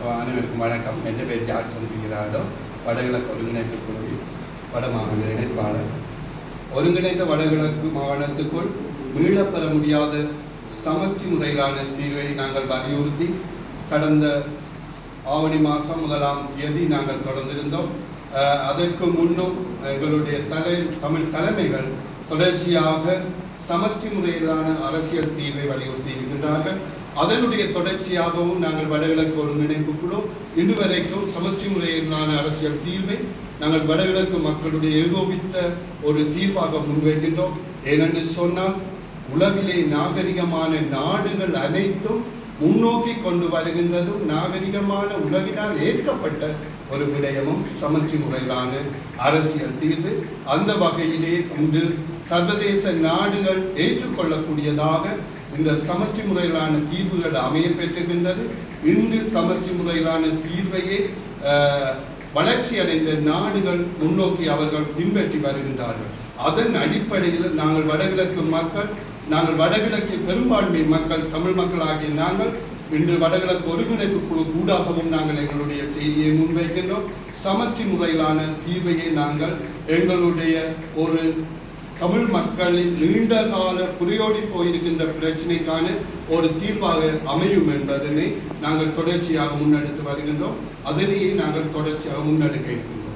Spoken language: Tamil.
அனைவருக்கும் வணக்கம். என் பேர் ஜாக்சன் பிகிராடோ வடகிழக்கு ஒருங்கிணைப்பு குழுவில் வடமாகாண இணைப்பாளர் ஒருங்கிணைந்த வடகிழக்கு மாகாணத்துக்குள் மீளப்பெற முடியாத சமஷ்டி முறையிலான தீர்வை நாங்கள் வலியுறுத்தி கடந்த ஆவணி மாதம் முதலாம் தேதி நாங்கள் தொடர்ந்திருந்தோம் அஹ், அதற்கு முன்னும் எங்களுடைய தலை தமிழ் தலைமைகள் தொடர்ச்சியாக சமஷ்டி முறையிலான அரசியல் தீர்வை வலியுறுத்தி இருக்கின்றார்கள் அதனுடைய தொடர்ச்சியாகவும் நாங்கள் வடகிழக்கு ஒருங்கிணைப்பு குழு இன்று வரைக்கும் சமஷ்டி முறையிலான அரசியல் தீர்வை நாங்கள் வடகிழக்கு மக்களுடைய ஏகோபித்த ஒரு தீர்வாக முன்வைக்கின்றோம். ஏனென்று சொன்னால் உலகிலே நாகரிகமான நாடுகள் அனைத்தும் முன்னோக்கி கொண்டு வருகின்றதும் நாகரிகமான உலகினால் ஏற்கப்பட்ட ஒரு விடயமும் சமஷ்டி முறையிலான அரசியல் தீர்வு. அந்த வகையிலே இன்று சர்வதேச நாடுகள் ஏற்றுக்கொள்ளக்கூடியதாக இந்த சமஷ்டி முறையிலான தீர்வுகள் அமைய பெற்றிருக்கின்றது. இன்று சமஷ்டி முறையிலான தீர்வையே வளர்ச்சி அடைந்த நாடுகள் முன்னோக்கி அவர்கள் பின்பற்றி வருகின்றார்கள். அதன் அடிப்படையில் நாங்கள் வடகிழக்கு மக்கள் நாங்கள் வடகிழக்கு பெரும்பான்மை மக்கள் தமிழ் மக்கள் ஆகிய நாங்கள் இன்று வடகிழக்கு ஒருங்கிணைப்பு குழு கூடாகவும் நாங்கள் எங்களுடைய செய்தியை முன்வைக்கின்றோம். சமஷ்டி முறையிலான தீர்வையை நாங்கள் எங்களுடைய ஒரு தமிழ் மக்களின் நீண்ட கால புரியோடி போயிருக்கின்ற பிரச்சனைக்கான ஒரு தீர்வாக அமையும் என்பதனை நாங்கள் தொடர்ச்சியாக முன்னெடுத்து வருகின்றோம். அதனையே நாங்கள் தொடர்ச்சியாக முன்னெடுக்க இருக்கின்றோம்.